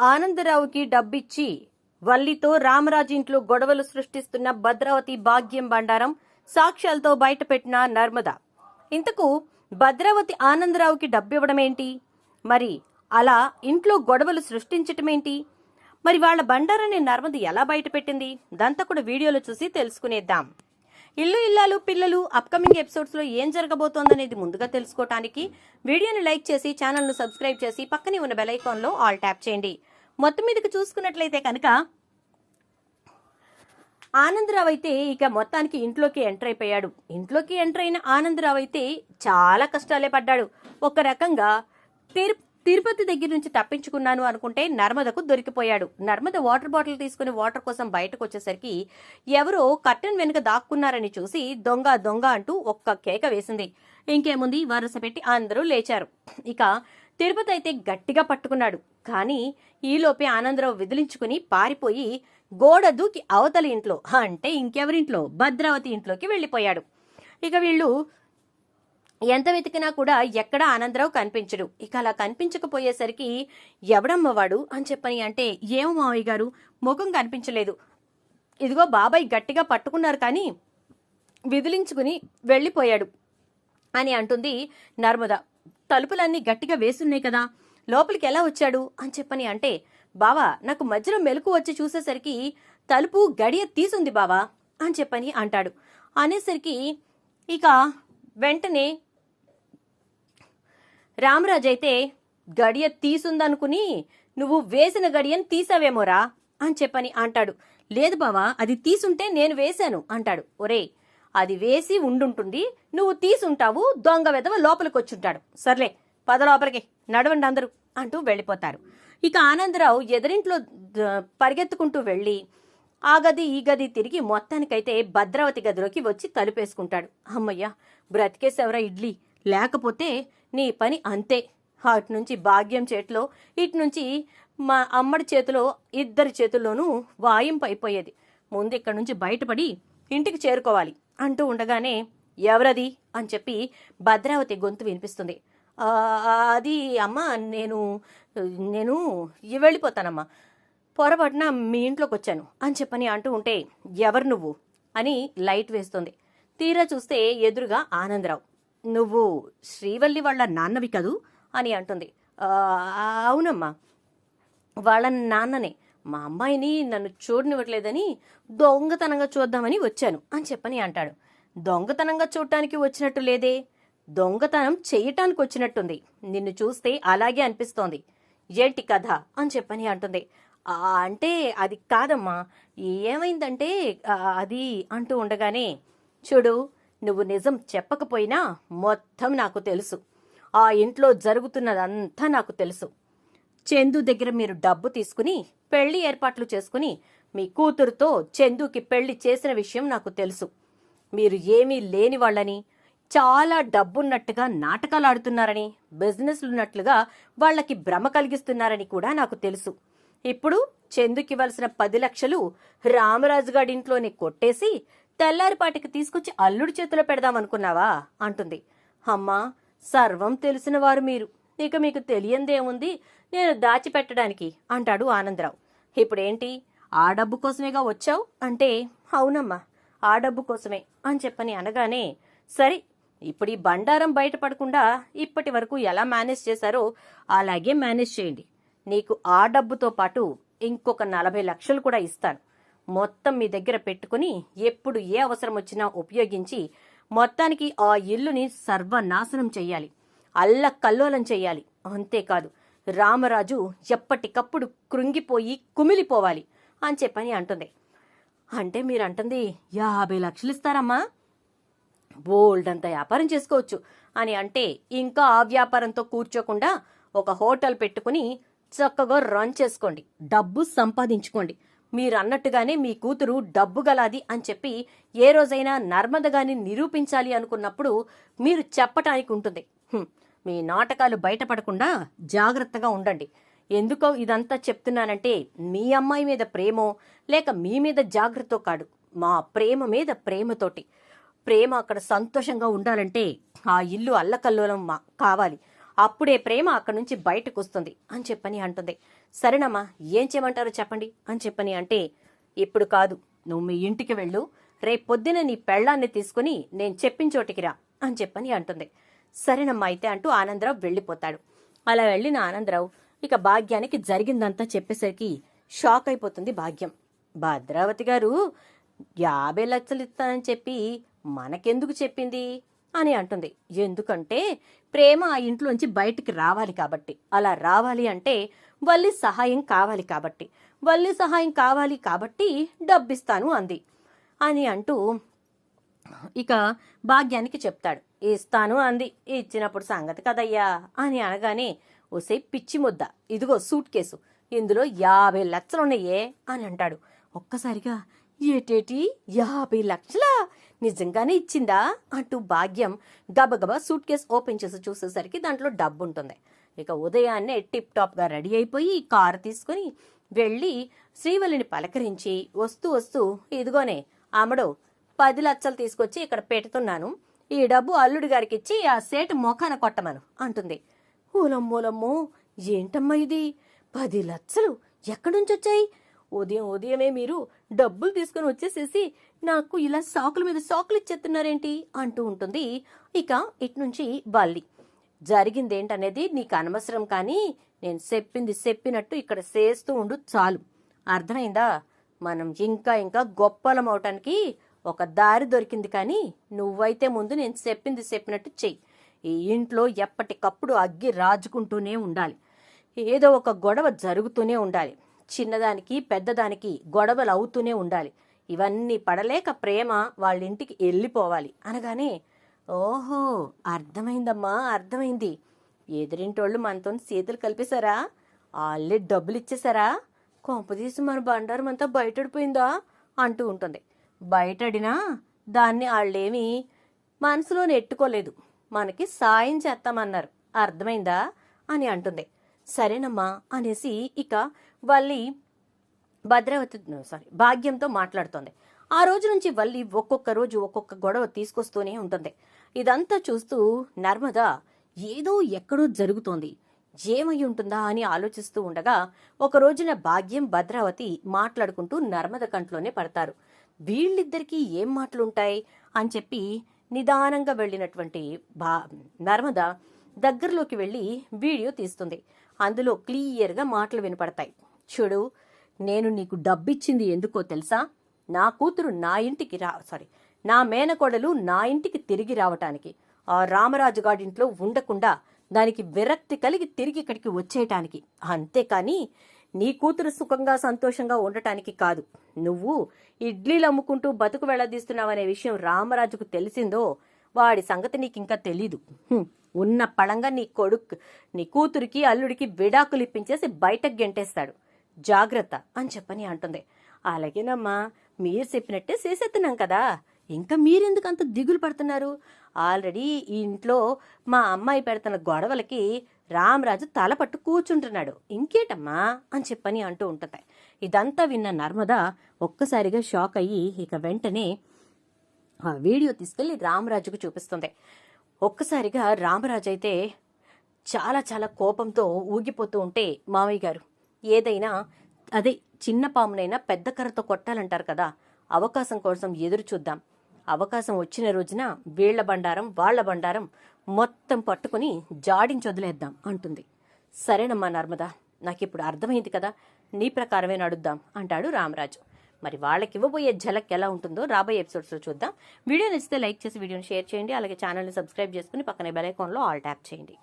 ఆనందరావుకి డబ్బిచ్చి వల్లితో రామరాజు ఇంట్లో గొడవలు సృష్టిస్తున్న భద్రావతి భాగ్యం బండారం సాక్ష్యాలతో బయటపెట్టిన నర్మద. ఇంతకు భద్రావతి ఆనందరావుకి డబ్బివ్వడమేంటి? మరి అలా ఇంట్లో గొడవలు సృష్టించటమేంటి? మరి వాళ్ళ బండారాన్ని నర్మద ఎలా బయటపెట్టింది? దంతా కూడా వీడియోలో చూసి తెలుసుకునేద్దాం. ఇల్లు ఇల్లాలు పిల్లలు అప్కమింగ్ ఎపిసోడ్స్లో ఏం జరగబోతోందనేది ముందుగా తెలుసుకోవటానికి వీడియోని లైక్ చేసి ఛానల్ను సబ్స్క్రైబ్ చేసి పక్కనే ఉన్న బెల్ ఆల్ ట్యాప్ చేయండి. మొత్తం మీదకి చూసుకున్నట్లయితే కనుక ఆనందరావు అయితే ఇక మొత్తానికి ఇంట్లోకి ఎంటర్ అయిపోయాడు. ఇంట్లోకి ఎంటర్ అయిన ఆనందరావు అయితే చాలా కష్టాలే పడ్డాడు. ఒక రకంగా తీర్పు తిరుపతి దగ్గర నుంచి తప్పించుకున్నాను అనుకుంటే నర్మదకు దొరికిపోయాడు. నర్మద వాటర్ బాటిల్ తీసుకుని వాటర్ కోసం బయటకు వచ్చేసరికి ఎవరో కర్టెన్ వెనుక దాక్కున్నారని చూసి దొంగ దొంగ అంటూ ఒక్క కేక వేసింది. ఇంకేముంది? వరుస పెట్టి అందరూ లేచారు. ఇక తిరుపతి అయితే గట్టిగా పట్టుకున్నాడు. కానీ ఈలోపే ఆనందరావు విదిలించుకుని పారిపోయి గోడ దూకి అవతలి ఇంట్లో అంటే ఇంకెవరింట్లో? భద్రావతి ఇంట్లోకి వెళ్ళిపోయాడు. ఇక వీళ్ళు ఎంత వెతికినా కూడా ఎక్కడా ఆనందరావు కనిపించడు. ఇక అలా కనిపించకపోయేసరికి ఎవడమ్మవాడు అని చెప్పని అంటే ఏమో మావయ్య గారు ముఖం కనిపించలేదు. ఇదిగో బాబాయ్ గట్టిగా పట్టుకున్నారు కానీ విదిలించుకుని వెళ్ళిపోయాడు అని అంటుంది నర్మద. తలుపులన్నీ గట్టిగా వేసున్నాయి కదా లోపలికి ఎలా వచ్చాడు? అని చెప్పని అంటే బావా నాకు మధ్యలో మెలకు వచ్చి చూసేసరికి తలుపు గడియ తీసుంది బావా అని చెప్పని అంటాడు. అనేసరికి ఇక వెంటనే రామరాజు అయితే గడియ తీసుందనుకుని నువ్వు వేసిన గడియను తీసావేమోరా అని చెప్పని అంటాడు. లేదు బావా అది తీసుంటే నేను వేశాను అంటాడు. ఒరే అది వేసి ఉండుంటుంది నువ్వు తీసుంటావు దొంగ వెదవ లోపలికొచ్చుంటాడు. సర్లే పద లోపలికి నడవండి అందరూ అంటూ వెళ్ళిపోతారు. ఇక ఆనందరావు ఎదురింట్లో పరిగెత్తుకుంటూ వెళ్ళి ఆ గది ఈ గది తిరిగి మొత్తానికైతే భద్రావతి గదిలోకి వచ్చి తలుపేసుకుంటాడు. అమ్మయ్య బ్రతికేసేవరా ఇడ్లీ? లేకపోతే నీ పని అంతే. అటు నుంచి భాగ్యం చేతిలో ఇటు నుంచి మా అమ్మడి చేతిలో ఇద్దరి చేతుల్లోనూ వాయింపు అయిపోయేది ముందు ఇక్కడ నుంచి బయటపడి ఇంటికి చేరుకోవాలి అంటూ ఉండగానే ఎవరది? అని చెప్పి భద్రావతి గొంతు వినిపిస్తుంది. అది అమ్మ నేను నేను వెళ్ళిపోతానమ్మా. పొరపాటున మీ ఇంట్లోకి వచ్చాను అని చెప్పని అంటూ ఉంటే ఎవరు నువ్వు? అని లైట్ వేస్తుంది. తీరా చూస్తే ఎదురుగా ఆనందరావు. నువ్వు శ్రీవల్లి వాళ్ళ నాన్నవి కదూ? అని అంటుంది. అవునమ్మా. వాళ్ళ నాన్ననే. మా అమ్మాయిని నన్ను చూడనివ్వట్లేదని దొంగతనంగా చూద్దామని వచ్చాను అని చెప్పని అంటాడు. దొంగతనంగా చూడటానికి వచ్చినట్టు లేదే. దొంగతనం చేయటానికి వచ్చినట్టుంది. నిన్ను చూస్తే అలాగే అనిపిస్తోంది. ఏంటి కథ? అని చెప్పని అంటుంది. అంటే అది కాదమ్మా. ఏమైందంటే అది అంటూ ఉండగానే చూడు నువ్వు నిజం చెప్పకపోయినా మొత్తం నాకు తెలుసు. ఆ ఇంట్లో జరుగుతున్నదంతా నాకు తెలుసు. చందు దగ్గర మీరు డబ్బు తీసుకుని పెళ్ళి ఏర్పాట్లు చేసుకుని మీ కూతురుతో చందుకి పెళ్ళి చేసిన విషయం నాకు తెలుసు. మీరు ఏమీ లేని వాళ్ళని చాలా డబ్బున్నట్టుగా నాటకాలు ఆడుతున్నారని బిజినెస్లున్నట్లుగా వాళ్ళకి భ్రమ కలిగిస్తున్నారని కూడా నాకు తెలుసు. ఇప్పుడు చందుకి ఇవ్వాల్సిన పది లక్షలు రామరాజుగాడింట్లోనే ఇంట్లోనే కొట్టేసి తెల్లారిపాటికి తీసుకొచ్చి అల్లుడి చేతిలో పెడదామనుకున్నావా అంటుంది. అమ్మా సర్వం తెలిసిన వారు మీరు. ఇక మీకు తెలియందేముంది? నేను దాచిపెట్టడానికి అంటాడు ఆనందరావు. ఇప్పుడేంటి? ఆ డబ్బు కోసమేగా వచ్చావు? అంటే అవునమ్మా ఆ డబ్బు కోసమే అని చెప్పని అనగానే సరే ఇప్పుడు ఈ బండారం బయటపడకుండా ఇప్పటి వరకు ఎలా మేనేజ్ చేశారో అలాగే మేనేజ్ చేయండి. నీకు ఆ డబ్బుతో పాటు ఇంకొక నలభై లక్షలు కూడా ఇస్తాను. మొత్తం మీ దగ్గర పెట్టుకుని ఎప్పుడు ఏ అవసరం వచ్చినా ఉపయోగించి మొత్తానికి ఆ ఇల్లుని సర్వనాశనం చేయాలి అల్ల కల్లోలం చేయాలి అంతేకాదు రామరాజు ఎప్పటికప్పుడు కృంగిపోయి కుమిలిపోవాలి అని చెప్పని అంటుంది. అంటే మీరు అంటుంది యాభై లక్షలు ఇస్తారమ్మా. బోల్డ్ అంత వ్యాపారం చేసుకోవచ్చు అని అంటే ఇంకా ఆ వ్యాపారంతో కూర్చోకుండా ఒక హోటల్ పెట్టుకుని చక్కగా రన్ చేసుకోండి. డబ్బు సంపాదించుకోండి. మీరన్నట్టుగానే మీ కూతురు డబ్బు గలాది అని చెప్పి ఏ రోజైనా నర్మదగాని నిరూపించాలి అనుకున్నప్పుడు మీరు చెప్పటానికి ఉంటుంది మీ నాటకాలు బయటపడకుండా జాగ్రత్తగా ఉండండి. ఎందుకో ఇదంతా చెప్తున్నానంటే మీ అమ్మాయి మీద ప్రేమో లేక మీ మీద జాగ్రత్త కాడు మా ప్రేమ మీద ప్రేమతోటి. ప్రేమ అక్కడ సంతోషంగా ఉండాలంటే ఆ ఇల్లు అల్లకల్లోలం మా- కావాలి. అప్పుడే ప్రేమ అక్కడి నుంచి బయటకు వస్తుంది అని చెప్పని అంటుంది. సరేనమ్మా ఏం చేయమంటారో చెప్పండి అని చెప్పని అంటే ఇప్పుడు కాదు నువ్వు మీ ఇంటికి వెళ్ళు రేపు పొద్దున నీ పెళ్ళాన్ని తీసుకుని నేను చెప్పిన చోటికి రా అని చెప్పని అంటుంది. సరేనమ్మా అయితే అంటూ ఆనందరావు వెళ్ళిపోతాడు. అలా వెళ్ళిన ఆనందరావు ఇక భాగ్యానికి జరిగిందంతా చెప్పేసరికి షాక్ అయిపోతుంది భాగ్యం. భద్రావతి గారు యాభై లక్షలు ఇస్తానని చెప్పి మనకెందుకు చెప్పింది? అని అంటుంది. ఎందుకంటే ప్రేమ ఆ ఇంట్లోంచి బయటికి రావాలి కాబట్టి. అలా రావాలి అంటే వల్లి సహాయం కావాలి కాబట్టి. వల్లి సహాయం కావాలి కాబట్టి డబ్బిస్తాను అంది. అని అంటూ ఇక భాగ్యానికి చెప్తాడు. ఇస్తాను అంది. ఇచ్చినప్పుడు సంగతి కదయ్యా? అని అనగానే ఓసే పిచ్చి ముద్ద. ఇదిగో సూట్ కేసు. ఇందులో యాభై లక్షలున్నాయే అని అంటాడు. ఒక్కసారిగా ఏటేటి? యాభై లక్షలా? నిజంగానే ఇచ్చిందా? అంటూ భాగ్యం గబగబా సూట్ కేస్ ఓపెన్ చేసి చూసేసరికి దాంట్లో డబ్బు ఉంటుంది ఇక ఉదయాన్నే టిప్ టాప్గా రెడీ అయిపోయి కారు తీసుకుని వెళ్ళి శ్రీవల్లిని పలకరించి వస్తూ వస్తూ ఇదిగోనే అమ్మడు పది లక్షలు తీసుకొచ్చి ఇక్కడ పెడుతున్నాను. ఈ డబ్బు అల్లుడి గారికి ఇచ్చి ఆ సేటు మొఖాన కొట్టమను అంటుంది. ఊలమ్మోలమ్మో ఏంటమ్మా ఇది? పది లక్షలు ఎక్కడి నుంచి వచ్చాయి? ఉదయం ఉదయమే మీరు డబ్బులు తీసుకుని వచ్చేసేసి నాకు ఇలా సాకుల మీద సాకులు ఇచ్చేస్తున్నారేంటి అంటూ ఉంటుంది. ఇక ఇటు నుంచి వల్లి జరిగిందేంటనేది నీకు అనవసరం కానీ నేను చెప్పింది చెప్పినట్టు ఇక్కడ చేస్తూ ఉండు చాలు. అర్థమైందా? మనం ఇంకా ఇంకా గొప్పలం అవటానికి ఒక దారి దొరికింది కానీ నువ్వైతే ముందు నేను చెప్పింది చెప్పినట్టు చెయ్యి. ఈ ఇంట్లో ఎప్పటికప్పుడు అగ్గి రాజుకుంటూనే ఉండాలి. ఏదో ఒక గొడవ జరుగుతూనే ఉండాలి. చిన్నదానికి పెద్దదానికి గొడవలు అవుతూనే ఉండాలి. ఇవన్నీ పడలేక ప్రేమ వాళ్ళ ఇంటికి వెళ్ళిపోవాలి అనగానే ఓహో అర్థమైందమ్మా అర్థమైంది. ఎదురింటోళ్ళు మనతో సీతలు కలిపేశారా? వాళ్ళే డబ్బులు ఇచ్చేశారా కొంపదీసి మన బండారం అంతా బయటడిపోయిందా అంటూ ఉంటుంది. బయటడినా దాన్ని వాళ్ళేమీ మనసులో నెట్టుకోలేదు. మనకి సాయం చేస్తామన్నారు. అర్థమైందా? అని అంటుంది. సరేనమ్మా అనేసి ఇక వల్లి భద్రావతి సారీ భాగ్యంతో మాట్లాడుతోంది. ఆ రోజు నుంచి వల్లి ఒక్కొక్క రోజు ఒక్కొక్క గొడవ తీసుకొస్తూనే ఉంటుంది. ఇదంతా చూస్తూ నర్మద ఏదో ఎక్కడో జరుగుతోంది. ఏమై ఉంటుందా అని ఆలోచిస్తూ ఉండగా ఒక రోజున భాగ్యం భద్రావతి మాట్లాడుకుంటూ నర్మద కంట్లోనే పడతారు. వీళ్ళిద్దరికీ ఏం మాటలుంటాయి? అని చెప్పి నిదానంగా వెళ్ళినటువంటి బా నర్మద దగ్గరలోకి వెళ్ళి వీడియో తీస్తుంది. అందులో క్లియర్గా మాటలు వినపడతాయి. చూడు నేను నీకు డబ్బిచ్చింది ఎందుకో తెలుసా? నా కూతురు నా ఇంటికి రా సారీ నా మేనకోడలు నా ఇంటికి తిరిగి రావటానికి ఆ రామరాజు గాడింట్లో ఉండకుండా దానికి విరక్తి కలిగి తిరిగి ఇక్కడికి వచ్చేయటానికి. అంతేకాని నీ కూతురు సుఖంగా సంతోషంగా ఉండటానికి కాదు. నువ్వు ఇడ్లీలు అమ్ముకుంటూ బతుకు వెళ్ళదీస్తున్నావనే విషయం రామరాజుకు తెలిసిందో వాడి సంగతి నీకు ఇంకా తెలీదు ఉన్న పళంగా నీ కొడుకు నీ కూతురికి అల్లుడికి విడాకులు ఇప్పించేసి బయటకు గెంటేస్తాడు. జాగ్రత్త అని చెప్పని అంటుంది. అలాగేనమ్మా మీరు చెప్పినట్టే చేసేస్తున్నాం కదా. ఇంకా మీరెందుకు అంత దిగులు పడుతున్నారు? ఆల్రెడీ ఈ ఇంట్లో మా అమ్మాయి పెడుతున్న గొడవలకి రామరాజు తలపట్టు కూర్చుంటున్నాడు. ఇంకేటమ్మా అని చెప్పని అంటూ ఉంటుంది. ఇదంతా విన్న నర్మద ఒక్కసారిగా షాక్ అయ్యి ఇక వెంటనే ఆ వీడియో తీసుకెళ్ళి రామరాజుకు చూపిస్తుంది. ఒక్కసారిగా రామరాజు అయితే చాలా చాలా కోపంతో ఊగిపోతూ ఉంటే మామయ్య గారు ఏదైనా అదే చిన్న పామునైనా పెద్ద కర్రతో కొట్టాలంటారు కదా. అవకాశం కోసం ఎదురు చూద్దాం. అవకాశం వచ్చిన రోజున వీళ్ళ బండారం వాళ్ళ బండారం మొత్తం పట్టుకుని జాడించి వదిలేద్దాం అంటుంది. సరేనమ్మా నర్మదా నాకిప్పుడు అర్థమైంది కదా. నీ ప్రకారమే నడుద్దాం అంటాడు రామరాజు. మరి వాళ్ళకి ఇవ్వబోయే ఝలక్ ఎలా ఉంటుందో రాబోయే ఎపిసోడ్స్లో చూద్దాం. వీడియో నచ్చితే లైక్ చేసి వీడియోని షేర్ చేయండి. అలాగే ఛానల్ని సబ్స్క్రైబ్ చేసుకుని పక్కనే బెల్ ఐకాన్లో ఆల్ ట్యాప్ చేయండి.